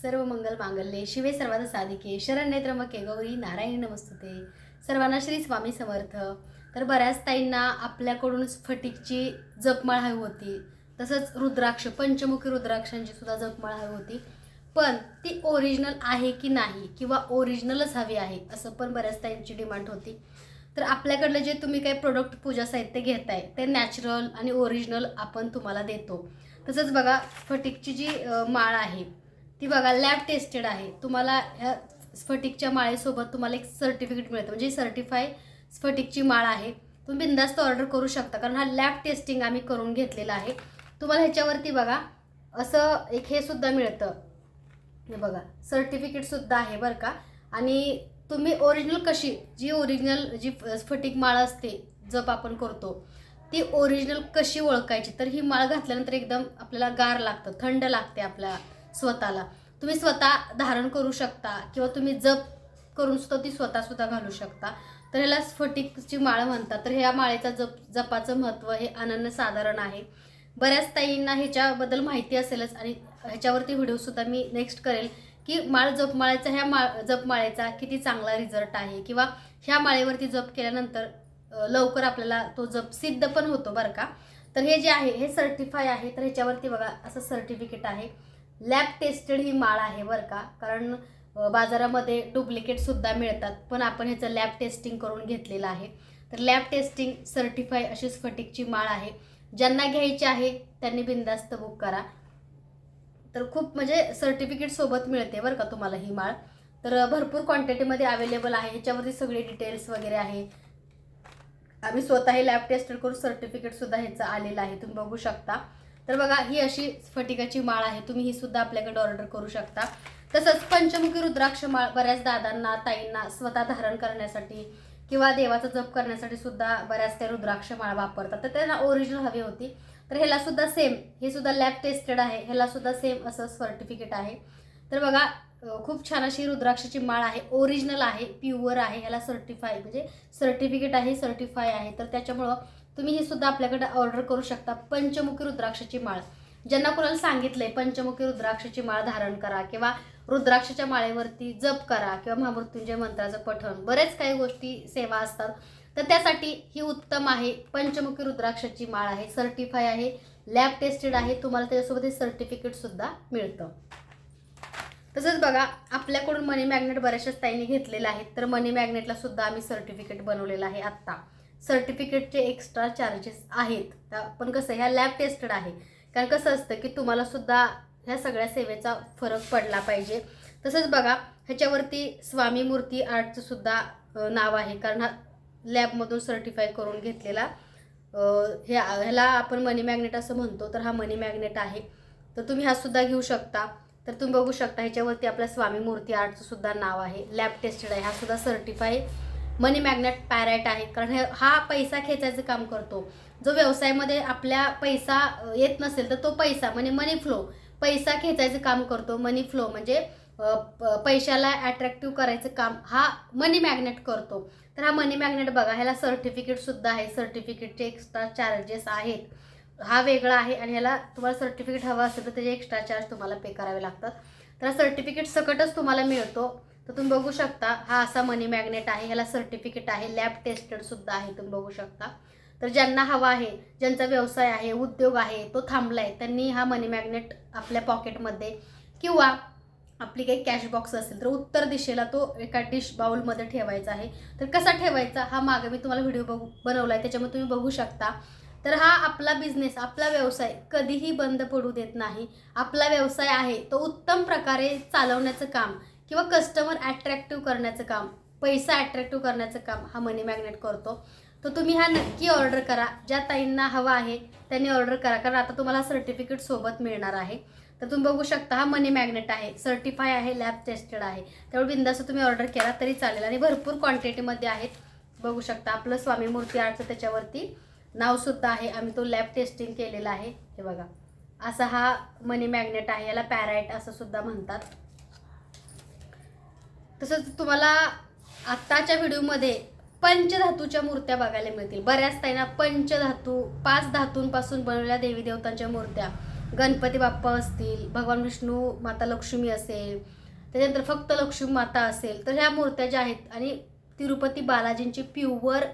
सर्व मंगल मांगल्ये. शिवे सर्वांना साधिके. शरण्य त्र्यंबके गौरी. नारायणी नमस्तुते. सर्वांना श्री स्वामी समर्थ. तर बऱ्याच ताईंना आपल्याकडून स्फटिकची जपमाळ हवी होती. तसंच रुद्राक्ष पंचमुखी रुद्राक्षांची सुद्धा जपमाळ हवी होती. पण ती ओरिजिनल आहे की नाही किंवा ओरिजिनलच हवी आहे असं पण बऱ्याच ताईंची डिमांड होती. तर आपल्याकडलं जे तुम्ही काही प्रोडक्ट पूजा साहित्य घेताय ते नॅचरल आणि ओरिजिनल आपण तुम्हाला देतो. तसंच बघा स्फटिकची जी माळ आहे ती बघा लॅब टेस्टेड आहे. तुम्हाला ह्या स्फटिकच्या माळेसोबत तुम्हाला एक सर्टिफिकेट मिळतं. म्हणजे सर्टिफाय स्फटिकची माळ आहे. तुम्ही बिंदास्त ऑर्डर करू शकता. कारण हा लॅब टेस्टिंग आम्ही करून घेतलेला आहे. तुम्हाला ह्याच्यावरती बघा असं एक हे सुद्धा मिळतं. हे बघा सर्टिफिकेटसुद्धा आहे बरं का. आणि तुम्ही ओरिजिनल कशी जी ओरिजिनल जी स्फटिक माळ असते जप आपण करतो ती ओरिजिनल कशी ओळखायची? तर ही माळ घातल्यानंतर एकदम आपल्याला गार लागतं थंड लागते आपल्या स्वतःला. तुम्ही स्वतः धारण करू शकता किंवा तुम्ही जप करून सुद्धा ती स्वतः सुद्धा घालू शकता. तर ह्याला स्फटिकची माळ म्हणतात. तर ह्या माळेचा जप जपाचं महत्त्व हे अनन्यसाधारण आहे. बऱ्याच ताईंना ह्याच्याबद्दल माहिती असेलच आणि ह्याच्यावरती व्हिडिओसुद्धा मी नेक्स्ट करेल की माळ जपमाळेचा ह्या माळ जपमाळेचा किती चांगला रिझल्ट आहे किंवा ह्या माळेवरती जप केल्यानंतर लवकर आपल्याला तो जप सिद्ध पण होतो बरं का? तर हे जे आहे हे सर्टिफाय आहे. तर ह्याच्यावरती बघा असं सर्टिफिकेट आहे. लॅब टेस्टेड ही माळ आहे बरं का. कारण बाजारामध्ये डुप्लिकेटसुद्धा मिळतात. पण आपण ह्याचं लॅब टेस्टिंग करून घेतलेलं आहे. तर लॅब टेस्टिंग सर्टिफाय अशी स्फटिकची माळ आहे. ज्यांना घ्यायची आहे त्यांनी बिंदास्त बुक करा. तर खूप म्हणजे सर्टिफिकेट सोबत मिळते बरं का तुम्हाला ही माळ. तर भरपूर क्वांटिटीमध्ये अवेलेबल आहे. ह्याच्यावरती सगळे डिटेल्स वगैरे आहे. आम्ही स्वतः हे लॅब टेस्टेड करून सर्टिफिकेटसुद्धा ह्याचं आलेलं आहे. तुम्ही बघू शकता. तर बघा ही अशी स्फटिकाची माळ आहे. तुम्ही ही सुद्धा आपल्याकडे ऑर्डर करू शकता. तसंच पंचमुखी रुद्राक्ष माळ बऱ्याच दादांना ताईंना स्वतः धारण करण्यासाठी किंवा देवाचा जप करण्यासाठी सुद्धा बऱ्याच त्या रुद्राक्ष माळ वापरतात. तर त्यांना ओरिजिनल हवी होती. तर ह्याला सुद्धा सेम हे सुद्धा लॅब टेस्टेड आहे. ह्याला सुद्धा सेम असं सर्टिफिकेट आहे. तर बघा खूप छान अशी रुद्राक्षाची माळ आहे. ओरिजिनल आहे प्युअर आहे. ह्याला सर्टिफाय म्हणजे सर्टिफिकेट आहे सर्टिफाय आहे. तर त्याच्यामुळं तुम्ही ही सुद्धा आपल्याकडे ऑर्डर करू शकता. पंचमुखी रुद्राक्षाची माळ. ज्यांना कोणाला सांगितलंय पंचमुखी रुद्राक्षाची माळ धारण करा किंवा रुद्राक्षाच्या माळेवरती जप करा किंवा महामृत्युंजय मंत्राचं पठण. बरेच काही गोष्टी सेवा असतात. तर त्यासाठी ही उत्तम आहे. पंचमुखी रुद्राक्षाची माळ आहे. सर्टिफाय आहे. लॅब टेस्टेड आहे. तुम्हाला त्याच्यासोबत हे मिळतं. तसंच बघा आपल्याकडून मनी मॅग्नेट बऱ्याचशाच ताईंनी घेतलेलं आहे. तर मनी मॅग्नेटला सुद्धा आम्ही सर्टिफिकेट बनवलेलं आहे आत्ता. सर्टिफिकेटचे एक्स्ट्रा चार्जेस आहेत. त्या- पण कसं ह्या लॅब टेस्टेड आहे. कारण कसं असतं की तुम्हाला सुद्धा ह्या सगळ्या सेवेचा फरक पडला पाहिजे. तसंच बघा ह्याच्यावरती स्वामी मूर्ती आर्टचं सुद्धा नाव आहे. कारण हा लॅबमधून सर्टिफाय करून घेतलेला हे ह्याला आपण मनी मॅग्नेट असं म्हणतो तर हा मनी मॅग्नेट आहे. तर तुम्ही हा सुद्धा घेऊ शकता. तर तुम्ही बघू शकता ह्याच्यावरती आपल्या स्वामी मूर्ती आर्टचं सुद्धा नाव आहे. लॅब टेस्टेड आहे. हा सुद्धा सर्टिफाय मनी मॅग्नेट पॅराईट आहे. कारण हे हा पैसा खेचायचं काम करतो. जो व्यवसायामध्ये आपल्या पैसा येत नसेल तर तो पैसा म्हणजे मनी फ्लो पैसा खेचायचं काम करतो मनी फ्लो म्हणजे प- पैशाला अट्रॅक्टिव्ह करायचं काम हा मनी मॅग्नेट करतो. तर हा मनी मॅग्नेट बघा ह्याला सर्टिफिकेटसुद्धा आहे. सर्टिफिकेटचे एक्स्ट्रा चार्जेस आहेत. हा वेगळा आहे आणि ह्याला तुम्हाला सर्टिफिकेट हवं असेल तर त्याचे एक्स्ट्रा चार्ज तुम्हाला पे करावे लागतात. तर हा सर्टिफिकेट सकटच तुम्हाला मिळतो. तर तुम्ही बघू शकता हा असा मनी मॅग्नेट आहे ह्याला सर्टिफिकेट आहे लॅब टेस्टेड सुद्धा आहे तुम्ही बघू शकता. तर ज्यांना हवा आहे ज्यांचा व्यवसाय आहे उद्योग आहे तो थांबला आहे त्यांनी हा मनी मॅग्नेट आपल्या पॉकेटमध्ये किंवा आपली काही कॅश बॉक्स असेल तर उत्तर दिशेला तो एका डिश बाउलमध्ये ठेवायचा आहे. तर कसा ठेवायचा? हा मागे मी तुम्हाला व्हिडिओ बघू बनवला आहे त्याच्यामुळे तुम्ही बघू शकता. तर हा आपला बिझनेस आपला व्यवसाय कधीही बंद पडू देत नाही. आपला व्यवसाय आहे तो उत्तम प्रकारे चालवण्याचं काम. किंवा कस्टमर ॲट्रॅक्टिव्ह करण्याचं काम पैसा ॲट्रॅक्टिव्ह करण्याचं काम हा मनी मॅग्नेट करतो. तर तुम्ही हा नक्की ऑर्डर करा. ज्या ताईंना हवा आहे त्यांनी ऑर्डर करा. कारण आता तुम्हाला सर्टिफिकेट सोबत मिळणार आहे. तर तुम्ही बघू शकता हा मनी मॅग्नेट आहे. सर्टिफाय आहे लॅब टेस्टेड आहे. त्यामुळे बिंदास तुम्ही ऑर्डर केला तरी चालेल. आणि भरपूर क्वांटिटीमध्ये आहेत. बघू शकता आपलं स्वामी मूर्ती आर्टचं त्याच्यावरती नावसुद्धा आहे. आम्ही तो लॅब टेस्टिंग केलेला आहे. हे बघा. असा हा मनी मॅग्नेट आहे. याला पॅराईट असं सुद्धा म्हणतात. तसंच तुम्हाला आत्ताच्या व्हिडिओमध्ये पंचधातूच्या मूर्त्या बघायला मिळतील. बऱ्याच ताईंना पंचधातू पाच धातूंपासून बनवलेल्या देवी देवतांच्या मूर्त्या. गणपती बाप्पा असतील भगवान विष्णू माता लक्ष्मी असेल त्याच्यानंतर फक्त लक्ष्मी माता असेल तर ह्या मूर्त्या ज्या आहेत आणि तिरुपती बालाजींची प्युअर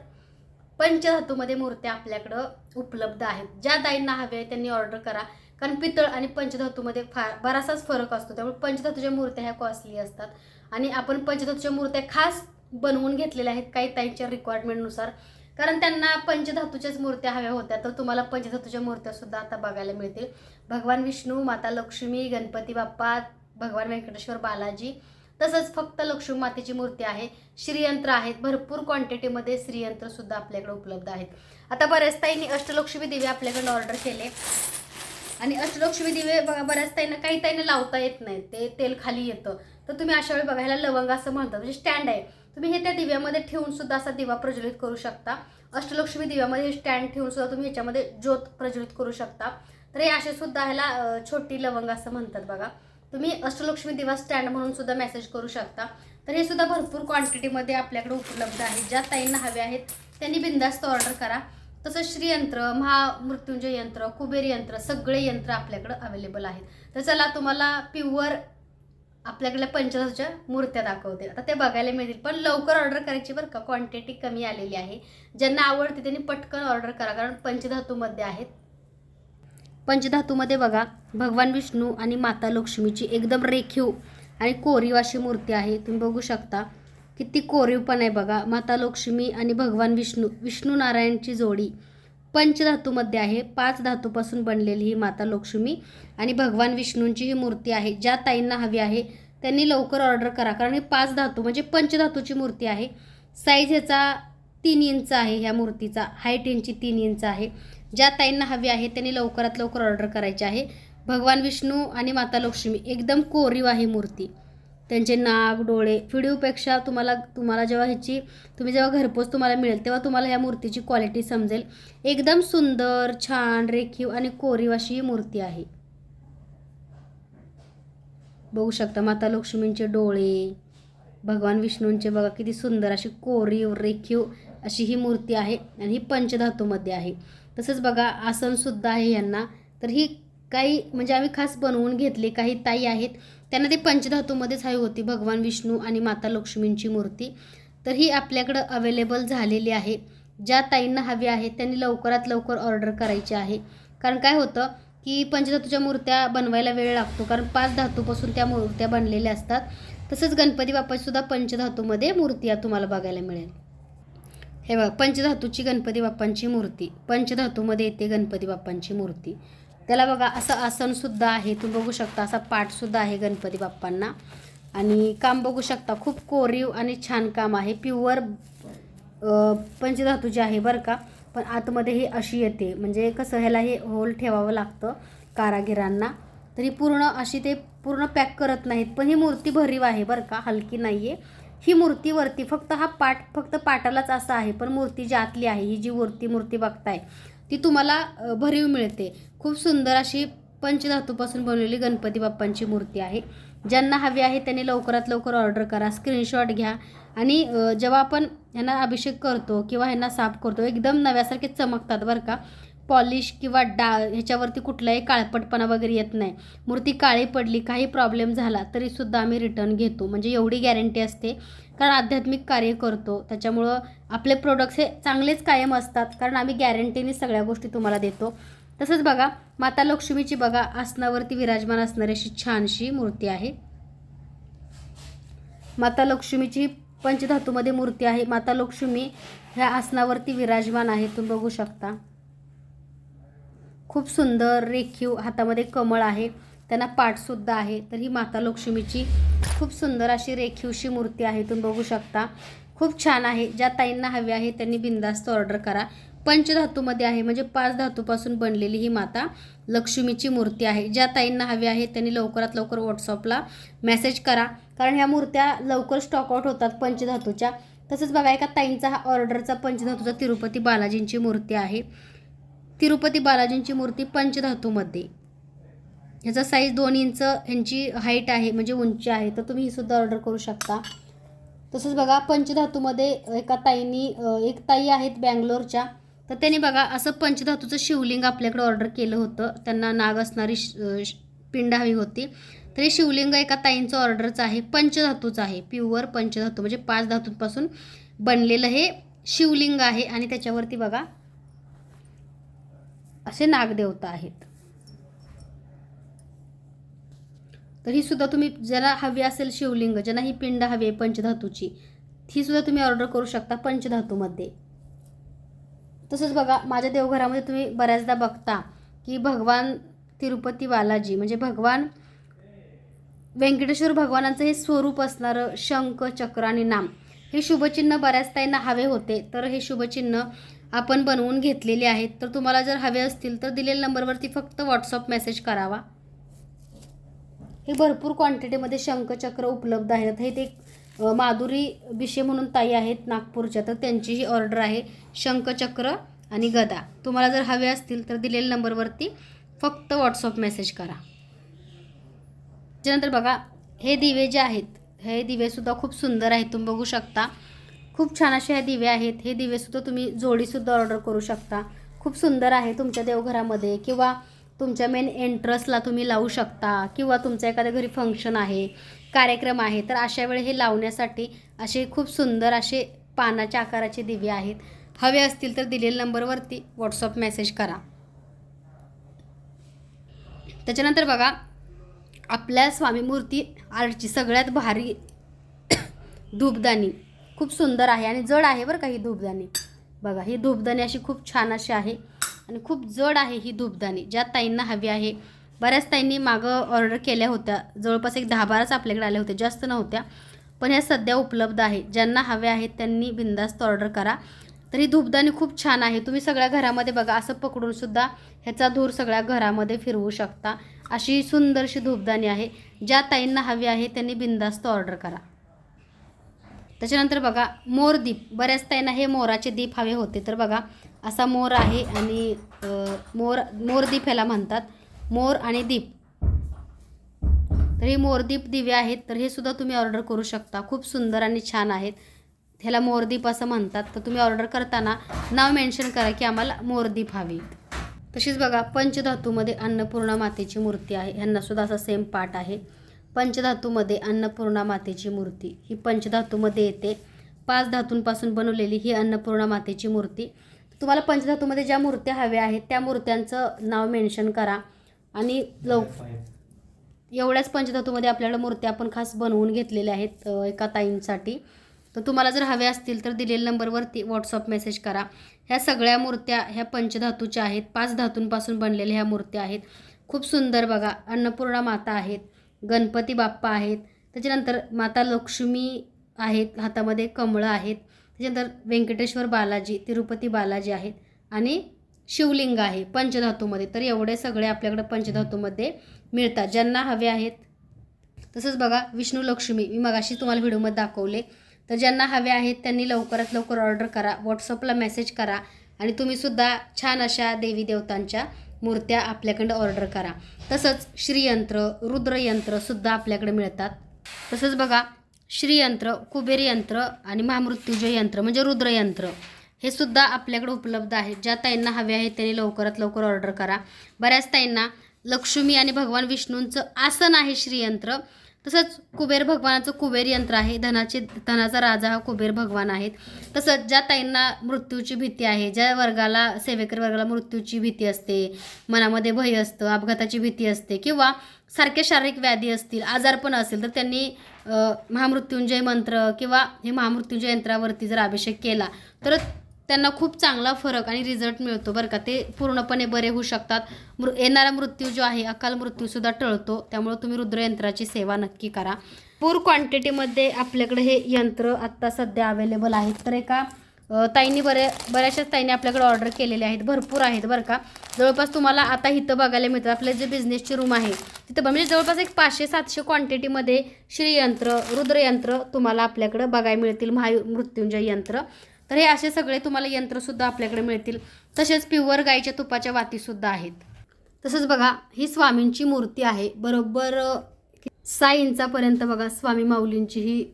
पंचधातूमध्ये मूर्त्या आपल्याकडं उपलब्ध आहेत. ज्या दाईंना हवे आहे त्यांनी ऑर्डर करा. कारण पितळ आणि पंचधातूमध्ये फार बराचसाच फरक असतो. त्यामुळे पंचधातूच्या मूर्त्या ह्या कॉस्टली असतात. आणि आपण पंचधातूच्या मूर्त्या खास बनवून घेतलेल्या आहेत काही ताईंच्या रिक्वायरमेंटनुसार कारण त्यांना पंचधातूच्याच मूर्त्या हव्या होत्या. तर तुम्हाला पंचधातूच्या मूर्त्या सुद्धा आता बघायला मिळतील. भगवान विष्णू माता लक्ष्मी गणपती बाप्पा भगवान व्यंकटेश्वर बालाजी तसंच फक्त लक्ष्मी मातेची मूर्ती आहे. श्रीयंत्र आहेत. भरपूर क्वांटिटीमध्ये श्रीयंत्र सुद्धा आपल्याकडे उपलब्ध आहेत. आता बऱ्याच ताईंनी अष्टलक्ष्मी देवी आपल्याकडे ऑर्डर केले. आणि अष्टलक्ष्मी दिवे बघा बऱ्याच ताईंना काही ताईंना लावता येत नाही. ते तेल खाली येतं. तर तुम्ही अशा वेळी बघायला लवंग असं म्हणतात. म्हणजे स्टँड आहे. तुम्ही हे त्या दिव्यामध्ये ठेवून सुद्धा असा दिवा प्रज्वलित करू शकता. अष्टलक्ष्मी दिव्यामध्ये स्टँड ठेवून सुद्धा तुम्ही ह्याच्यामध्ये ज्योत प्रज्वलित करू शकता. तर हे असे सुद्धा ह्याला छोटी लवंग असं म्हणतात बघा. तुम्ही अष्टलक्ष्मी दिवा स्टँड म्हणून सुद्धा मेसेज करू शकता. तर हे सुद्धा भरपूर क्वांटिटीमध्ये आपल्याकडे उपलब्ध आहे. ज्या ताईंना हवे आहेत त्यांनी बिंदास्त ऑर्डर करा. तसंच श्रीयंत्र महामृत्युंजय यंत्र कुबेर यंत्र सगळे यंत्र आपल्याकडं अवेलेबल आहेत. तर चला तुम्हाला प्युअर आपल्याकडल्या पंचदशच्या मूर्त्या दाखवते. आता ते बघायला मिळतील पण लवकर ऑर्डर करायची बरं का? क्वांटिटी कमी आलेली आहे. ज्यांना आवडते त्यांनी पटकन ऑर्डर करा कारण पंचधातूमध्ये आहेत. पंचधातूमध्ये बघा भगवान विष्णू आणि माता लक्ष्मीची एकदम रेखीव आणि कोरीव अशी मूर्ती आहे. तुम्ही बघू शकता. किती कोरीव पण आहे बघा. माता लक्ष्मी आणि भगवान विष्णू विष्णू नारायणची जोडी पंचधातूमध्ये आहे. पाच धातूपासून बनलेली ही माता लक्ष्मी आणि भगवान विष्णूंची ही मूर्ती आहे. ज्या ताईंना हवी आहे त्यांनी लवकर ऑर्डर करा. कारण ही पाच धातू म्हणजे पंचधातूची मूर्ती आहे. साईज ह्याचा तीन इंच आहे ह्या मूर्तीचा. हाईट यांची तीन इंच आहे. ज्या ताईंना हवी आहे त्यांनी लवकरात लवकर ऑर्डर करायची आहे. भगवान विष्णू आणि माता लक्ष्मी एकदम कोरीव आहे मूर्ती. त्यांचे नाक डोळे व्हिडिओपेक्षा तुम्हाला तुम्हाला जेव्हा ह्याची तुम्ही जेव्हा घरपोच तुम्हाला मिळेल तेव्हा तुम्हाला ह्या मूर्तीची क्वालिटी समजेल. एकदम सुंदर छान रेखीव आणि कोरीव अशी ही मूर्ती आहे. बघू शकता माता लक्ष्मींचे डोळे भगवान विष्णूंचे बघा किती सुंदर अशी कोरीव रेखीव अशी ही मूर्ती आहे आणि ही पंचधातूमध्ये आहे. तसंच बघा आसनसुद्धा आहे यांना. तर ही काही म्हणजे आम्ही खास बनवून घेतले काही ताई आहेत त्यांना ते पंचधातूमध्येच हवी होती. भगवान विष्णू आणि माता लक्ष्मींची मूर्ती. तर ही आपल्याकडं अवेलेबल झालेली आहे. ज्या ताईंना हवी आहे त्यांनी लवकरात लवकर ऑर्डर करायची आहे. कारण काय होतं की पंचधातूच्या मूर्त्या बनवायला वेळ लागतो. कारण पाच धातूपासून त्या मूर्त्या बनलेल्या असतात. तसंच गणपती बाप्पाचीसुद्धा पंचधातूमध्ये मूर्ती या तुम्हाला बघायला मिळेल. हे बघा पंचधातूची गणपती बाप्पांची मूर्ती. पंचधातूमध्ये येते गणपती बाप्पांची मूर्ती. त्याला बघा असं आसनसुद्धा आहे. तुम्ही बघू शकता असा पाठसुद्धा आहे गणपती बाप्पांना. आणि काम बघू शकता खूप कोरीव आणि छान काम आहे. प्युअर पंचधातू जे आहे बरं का पण आतमध्ये ही अशी येते. म्हणजे कसं ह्याला हे होल ठेवावं लागतं कारागिरांना. तरी पूर्ण अशी ते पूर्ण पॅक करत नाहीत. पण ही मूर्ती भरीव आहे बरं का हलकी नाही आहे ही मूर्ती वरती फक्त हा पाठ फक्त पाटालाच असा आहे. पण मूर्ती जी आतली आहे ही जी वरती मूर्ती बघताय ती तुम्हाला भरीव मिळते. खूप सुंदर अशी पंचधातूपासून बनवलेली गणपती बाप्पांची मूर्ती आहे. ज्यांना हवी आहे त्यांनी लवकरात लवकर ऑर्डर करा स्क्रीनशॉट घ्या आणि जेव्हा आपण ह्यांना अभिषेक करतो किंवा ह्यांना साफ करतो एकदम नव्यासारखे चमकतात बरं का. पॉलिश किंवा डा ह्याच्यावरती कुठलाही काळपटपणा वगैरे येत नाही. मूर्ती काळी पडली काही प्रॉब्लेम झाला तरीसुद्धा आम्ही रिटर्न घेतो. म्हणजे एवढी गॅरंटी असते. कारण आध्यात्मिक कार्य करतो. त्याच्यामुळं आपले प्रोडक्ट्स हे चांगलेच कायम असतात. कारण आम्ही गॅरंटीने सगळ्या गोष्टी तुम्हाला देतो. तसंच बघा माता लक्ष्मीची बघा आसनावरती विराजमान असणारी अशी छानशी मूर्ती आहे. माता लक्ष्मीची पंचधातूमध्ये मूर्ती आहे. माता लक्ष्मी ह्या आसनावरती विराजमान आहे. तुम्ही बघू शकता. खूप सुंदर रेखीव हातामध्ये कमळ आहे. त्यांना पाठसुद्धा आहे. तर ही माता लक्ष्मीची खूप सुंदर अशी रेखीवशी मूर्ती आहे. तुम्ही बघू शकता. खूप छान आहे. ज्या ताईंना हवी आहे त्यांनी बिंदास्त ऑर्डर करा. पंचधातूमध्ये आहे. म्हणजे पाच धातूपासून बनलेली ही माता लक्ष्मीची मूर्ती आहे. ज्या ताईंना हवी आहे त्यांनी लवकरात लवकर व्हॉट्सअपला मेसेज करा. कारण ह्या मूर्त्या लवकर स्टॉकआउट होतात पंचधातूच्या. तसंच बघा एका ताईंचा हा ऑर्डरचा पंचधातूचा तिरुपती बालाजींची मूर्ती आहे. तिरुपती बालाजींची मूर्ती पंचधातूमध्ये. ह्याचा साईज दोन इंच ह्यांची हाईट आहे म्हणजे उंची आहे तर तुम्ही ही सुद्धा ऑर्डर करू शकता. तसंच बघा पंचधातूमध्ये एका ताईंनी एक ताई आहेत बँगलोरच्या तर त्यांनी बघा असं पंचधातूचं शिवलिंग आपल्याकडे ऑर्डर केलं होतं. त्यांना नाग असणारी श- पिंड हवी होती. तर हे शिवलिंग एका ताईंचं ऑर्डरचं आहे पंचधातूचं आहे प्युअर पंचधातू म्हणजे पाच धातूंपासून बनलेलं हे शिवलिंग आहे. आणि त्याच्यावरती बघा असे नागदेवता आहेत. तर ही सुद्धा तुम्ही ज्याला हवी असेल शिवलिंग ज्यांना ही पिंड हवी आहे पंचधातूची ही सुद्धा तुम्ही ऑर्डर करू शकता पंचधातूमध्ये. तसंच बघा माझ्या देवघरामध्ये तुम्ही बऱ्याचदा बघता की भगवान तिरुपती बालाजी म्हणजे भगवान व्यंकटेश्वर भगवानाचं हे स्वरूप असणारं शंख चक्र आणि नाम हे शुभचिन्ह बऱ्याच ताईंना हवे होते. तर हे शुभचिन्ह आपण बनवून घेतलेले आहेत. तर तुम्हाला जर हवे असतील तर दिलेल्या नंबरवरती फक्त व्हॉट्सअप मेसेज करावा. हे भरपूर क्वांटिटीमध्ये शंखचक्र उपलब्ध आहेत. हे ते माधुरी बिशे म्हणून ताई आहेत नागपूरच्या. तर त्यांची ही ऑर्डर आहे शंखचक्र आणि गदा. तुम्हाला जर हवे असतील तर दिलेल्या नंबरवरती फक्त व्हॉट्सअप मेसेज करा. त्याच्यानंतर बघा हे दिवे जे आहेत हे दिवेसुद्धा खूप सुंदर आहेत. तुम्ही बघू शकता. खूप छान असे हे दिवे आहेत. हे दिवेसुद्धा तुम्ही जोडीसुद्धा ऑर्डर करू शकता. खूप सुंदर आहे तुमच्या देवघरामध्ये किंवा तुमच्या मेन एंट्रसला तुम्ही लावू शकता किंवा तुमचं एखाद्या घरी फंक्शन आहे कार्यक्रम आहे तर अशा वेळी हे लावण्यासाठी असे खूप सुंदर असे पानाच्या आकाराचे दिवे आहेत. हवे असतील तर दिलेल्या नंबरवरती व्हॉट्सअप मेसेज करा. त्याच्यानंतर बघा आपल्या स्वामी मूर्ती आर्टची सगळ्यात भारी धूपदानी खूप सुंदर आहे आणि जड आहे बरं का ही धूपदाणी. बघा ही धूपदाणी अशी खूप छान अशी आहे आणि खूप जड आहे ही धूपदाणी ज्या ताईंना हवी आहे. बऱ्याच ताईंनी मागं ऑर्डर केल्या होत्या. जवळपास एक दहा बाराच आपल्याकडे आल्या होत्या जास्त नव्हत्या. पण ह्या सध्या उपलब्ध आहे. ज्यांना हव्या आहेत त्यांनी बिंदास्त ऑर्डर करा. तर ही धूपदाणी खूप छान आहे. तुम्ही सगळ्या घरामध्ये बघा असं पकडूनसुद्धा ह्याचा धूर सगळ्या घरामध्ये फिरवू शकता. अशी सुंदरशी धूपदाणी आहे. ज्या ताईंना हवी आहे त्यांनी बिंदास्त ऑर्डर करा. त्याच्यानंतर बघा मोर दीप. बऱ्याच त्यांना हे मोराचे दीप हवे होते. तर बघा असा मोर आहे आणि मोर मोर दीप ह्याला म्हणतात. मोर आणि दीप. तर हे मोरदीप दिवे आहेत. तर हे सुद्धा तुम्ही ऑर्डर करू शकता. खूप सुंदर आणि छान आहेत. ह्याला मोरदीप असं म्हणतात. तर तुम्ही ऑर्डर करताना नाव मेन्शन करा की आम्हाला मोरदीप हवी. तशीच बघा पंचधातूमध्ये अन्नपूर्णा मातेची मूर्ती आहे. ह्यांनासुद्धा असा सेम पाठ आहे. पंचधातूमध्ये अन्नपूर्णा मातेची मूर्ती. ही पंचधातूमध्ये येते. पाच धातूंपासून बनवलेली ही अन्नपूर्णा मातेची मूर्ती. तुम्हाला पंचधातूमध्ये ज्या मूर्त्या हव्या आहेत त्या मूर्त्यांचं नाव मेन्शन करा आणि लव एवढ्याच पंचधातूमध्ये आपल्याला मूर्त्या आपण खास बनवून घेतलेल्या आहेत एका ताईंसाठी. तर तुम्हाला जर हव्या असतील तर दिलेल्या नंबरवरती व्हॉट्सअप मेसेज करा. ह्या सगळ्या मूर्त्या ह्या पंचधातूच्या आहेत. पाच धातूंपासून बनलेल्या ह्या मूर्त्या आहेत. खूप सुंदर बघा अन्नपूर्णा माता आहेत. गणपती बाप्पा आहेत. त्याच्यानंतर माता लक्ष्मी आहेत हातामध्ये कमळं आहेत. त्याच्यानंतर व्यंकटेश्वर बालाजी तिरुपती बालाजी आहेत आणि शिवलिंग आहे पंचधातूमध्ये. तर एवढे सगळे आपल्याकडे पंचधातूमध्ये मिळतात. ज्यांना हवे आहेत. तसंच बघा विष्णू लक्ष्मी मी मगाशी तुम्हाला व्हिडिओमध्ये दाखवले. तर ज्यांना हवे आहेत त्यांनी लवकरात लवकर ऑर्डर करा. व्हॉट्सअपला मेसेज करा. आणि तुम्हीसुद्धा छान अशा देवी देवतांच्या मूर्त्या आपल्याकडं ऑर्डर करा. तसंच श्रीयंत्र रुद्रयंत्रसुद्धा आपल्याकडे मिळतात. तसंच बघा श्रीयंत्र कुबेर यंत्र आणि महामृत्युजय यंत्र म्हणजे रुद्रयंत्र हे सुद्धा आपल्याकडे उपलब्ध आहे ज्या ताईंना हवे आहेत त्यांनी लवकरात लवकर ऑर्डर करा. बऱ्याच ताईंना लक्ष्मी आणि भगवान विष्णूंचं आसन आहे श्रीयंत्र. तसंच कुबेर भगवानाचं कुबेर यंत्र आहे. धनाचे धनाचा राजा हा कुबेर भगवान आहेत. तसंच ज्या ताईंना मृत्यूची भीती आहे ज्या वर्गाला सेवेकर वर्गाला मृत्यूची भीती असते मनामध्ये भय असतं अपघाताची भीती असते किंवा सारखे शारीरिक व्याधी असतील आजारपण असेल तर त्यांनी महामृत्युंजय मंत्र किंवा हे महामृत्युंजय यंत्रावरती जर अभिषेक केला तर त्यांना खूप चांगला फरक आणि रिझल्ट मिळतो बरं का. ते पूर्णपणे बरे होऊ शकतात. मृ येणारा मृत्यू जो आहे अकाल मृत्यूसुद्धा टळतो. त्यामुळे तुम्ही रुद्रयंत्राची सेवा नक्की करा. पूर क्वांटिटीमध्ये आपल्याकडे हे यंत्र आत्ता सध्या अवेलेबल आहेत. तर एका ताईंनी बरे बऱ्याचशाच ताईंनी आपल्याकडे ऑर्डर केलेले आहेत. भरपूर आहेत बरं का. जवळपास तुम्हाला आता इथं बघायला मिळतं. आपले जे बिझनेसचे रूम आहे तिथं म्हणजे जवळपास एक पाचशे सातशे क्वांटिटीमध्ये श्रीयंत्र रुद्रयंत्र तुम्हाला आपल्याकडं बघायला मिळतील. महायु मृत्युंजय यंत्र. तर हे असे सगळे तुम्हाला यंत्रसुद्धा आपल्याकडे मिळतील. तसेच प्युअर गाईच्या तुपाच्या वातीसुद्धा आहेत. तसंच बघा ही स्वामींची मूर्ती आहे. बरोबर अ, सहा इंचापर्यंत बघा स्वामी माऊलींची ही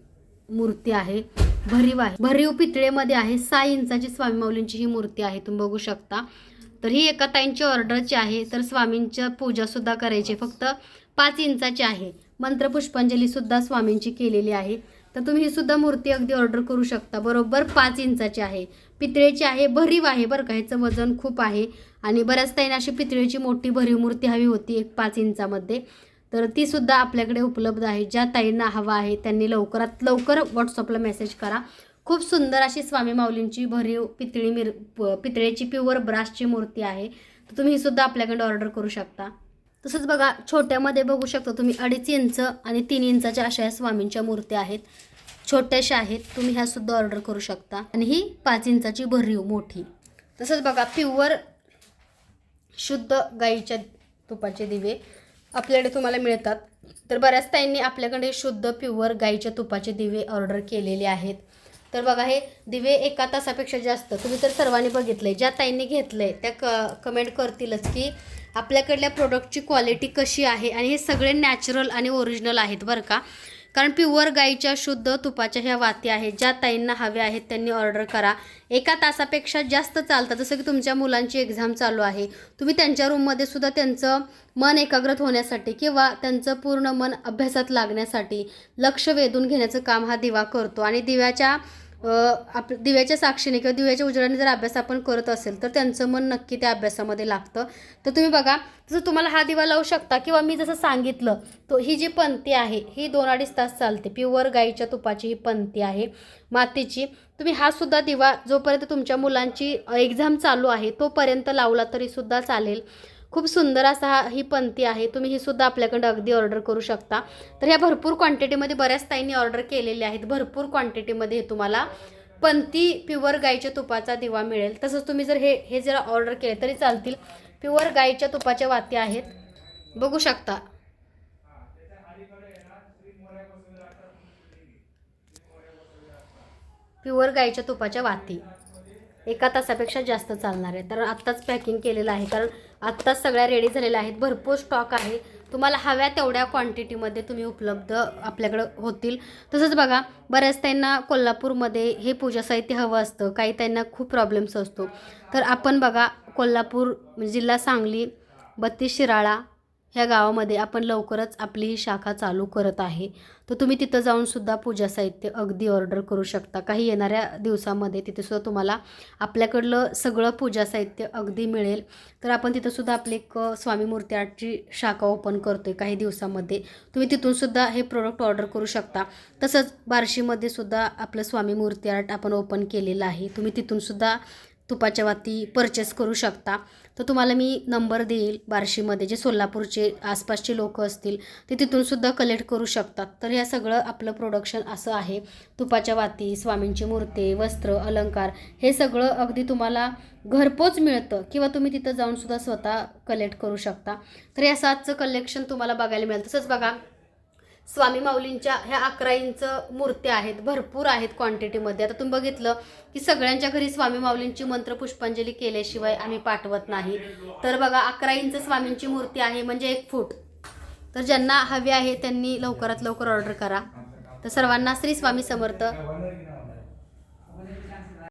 मूर्ती आहे. भरीव आहे. भरीव पितळेमध्ये आहे. सहा इंचाची स्वामी माऊलींची ही मूर्ती आहे. तुम्ही बघू शकता. तर ही एका ताईंची ऑर्डरची आहे. तर स्वामींच्या पूजासुद्धा करायची फक्त पाच इंचाची आहे. मंत्र पुष्पांजलीसुद्धा स्वामींची केलेली आहे. तर तुम्ही ही सुद्धा मूर्ती अगदी ऑर्डर करू शकता. बरोबर पाच इंचाची आहे. पितळेची आहे भरीव आहे बरं का. ह्याचं वजन खूप आहे. आणि बऱ्याच ताईंना अशी पितळेची मोठी भरीव मूर्ती हवी होती एक पाच इंचामध्ये. तर ती सुद्धा आपल्याकडे उपलब्ध आहे. ज्या ताईंना हवा आहे त्यांनी लवकरात लवकर व्हॉट्सअपला मेसेज करा. खूप सुंदर अशी स्वामी माऊलींची भरीव पितळी मिर प- पितळेची प्युअर ब्रासची मूर्ती आहे. तर तुम्ही ही सुद्धा आपल्याकडे ऑर्डर करू शकता. तसंच बघा छोट्यामध्ये बघू शकता तुम्ही अडीच इंच आणि तीन इंचाच्या अशा या स्वामींच्या मूर्त्या आहेत. छोट्याशा आहेत तुम्ही ह्या सुद्धा ऑर्डर करू शकता. आणि ही पाच इंचाची भरीव मोठी. तसंच बघा प्युअर शुद्ध गाईच्या तुपाचे दिवे आपल्याकडे तुम्हाला मिळतात. तर बऱ्याच ताईंनी आपल्याकडे शुद्ध प्युअर गाईच्या तुपाचे दिवे ऑर्डर केलेले आहेत. तर बघा हे दिवे एका तासापेक्षा जास्त. तुम्ही तर सर्वांनी बघितलंय. ज्या ताईंनी घेतलंय त्या क कमेंट करतीलच की आपल्याकडल्या प्रोडक्टची क्वालिटी कशी आहे आणि हे सगळे नॅचरल आणि ओरिजिनल आहेत बरं का? कारण प्युअर गाईच्या शुद्ध तुपाच्या ह्या वाती आहेत ज्या ताईंना हव्या आहेत त्यांनी ऑर्डर करा. एका तासापेक्षा जास्त चालतं. जसं की तुमच्या मुलांची एक्झाम चालू आहे. तुम्ही त्यांच्या रूममध्ये सुद्धा त्यांचं मन एकाग्रत होण्यासाठी किंवा त्यांचं पूर्ण मन अभ्यासात लागण्यासाठी लक्ष वेधून घेण्याचं काम हा दिवा करतो. आणि दिव्याच्या आप दिव्याच्या साक्षीने किंवा दिव्याच्या उजेडाने जर अभ्यास आपण करत असेल तर त्यांचं मन नक्की त्या अभ्यासामध्ये लागतं. तर तुम्ही बघा जसं तुम्हाला हा दिवा लावू शकता किंवा मी जसं सांगितलं तो ही जी पंथी आहे ही दोन अडीच तास चालते. प्युअर गाईच्या तुपाची ही पंथी आहे मातीची. तुम्ही हा सुद्धा दिवा जोपर्यंत तुमच्या मुलांची एक्झाम चालू आहे तोपर्यंत लावला तरी सुद्धा चालेल. खूप सुंदर असा हा ही पंथी आहे. तुम्ही ही सुद्धा आपल्याकडं अगदी ऑर्डर करू शकता. तर ह्या भरपूर क्वांटिटीमध्ये बऱ्याच ताईंनी ऑर्डर केलेल्या आहेत. भरपूर क्वांटिटीमध्ये हे तुम्हाला पंथी प्युअर गाईच्या तुपाचा दिवा मिळेल. तसंच तुम्ही जर हे हे जर ऑर्डर केले तरी चालतील. प्युअर गाईच्या तुपाच्या वाती आहेत. बघू शकता. प्युअर गाईच्या तुपाच्या वाती. एका तासापेक्षा जास्त चालणार आहे. तर आत्ताच पॅकिंग केलेलं आहे. कारण आत्ताच सगळ्या रेडी झालेल्या आहेत. भरपूर स्टॉक आहे. तुम्हाला हव्या तेवढ्या क्वांटिटीमध्ये तुम्ही उपलब्ध आपल्याकडं होतील. तसंच बघा बऱ्याच त्यांना कोल्हापूरमध्ये हे पूजा साहित्य हवं असतं. काही त्यांना खूप प्रॉब्लेम्स असतो. तर आपण बघा कोल्हापूर जिल्हा सांगली बत्तीस शिराळा ह्या गावामध्ये आपण लवकरच आपली ही शाखा चालू करत आहे. तर तुम्ही तिथं जाऊन सुद्धा पूजा साहित्य अगदी ऑर्डर करू शकता. काही येणाऱ्या दिवसामध्ये तिथेसुद्धा तुम्हाला आपल्याकडलं सगळं पूजा साहित्य अगदी मिळेल. तर आपण तिथंसुद्धा आपली एक स्वामी मूर्ती आर्टची शाखा ओपन करतो आहे काही दिवसामध्ये. तुम्ही तिथूनसुद्धा हे प्रोडक्ट ऑर्डर करू शकता. तसंच बार्शीमध्ये सुद्धा आपलं स्वामी मूर्ती आर्ट आपण ओपन केलेलं आहे. तुम्ही तिथूनसुद्धा तुपाच्या वाती परचेस करू शकता. तर तुम्हाला मी नंबर देईल बार्शीमध्ये जे सोलापूरचे आसपासचे लोक असतील ते तिथूनसुद्धा कलेक्ट करू शकतात. तर या सगळं आपलं प्रोडक्शन असं आहे. तुपाच्या वाती स्वामींची मूर्ती वस्त्र अलंकार हे सगळं अगदी तुम्हाला घरपोच मिळतं किंवा तुम्ही तिथं जाऊनसुद्धा स्वतः कलेक्ट करू शकता. तर या सातचं कलेक्शन तुम्हाला बघायला मिळेल. तसंच बघा स्वामी माऊलींच्या ह्या अकरा इंच मूर्त्या आहेत भरपूर आहेत क्वांटिटीमध्ये आता तुम्ही बघितलं की सगळ्यांच्या घरी स्वामी माऊलींची मंत्र पुष्पांजली केल्याशिवाय आम्ही पाठवत नाही. तर बघा अकरा इंच स्वामींची मूर्ती आहे म्हणजे एक फूट. तर ज्यांना हवी आहे त्यांनी लवकरात लवकर ऑर्डर करा. तर सर्वांना श्री स्वामी समर्थ.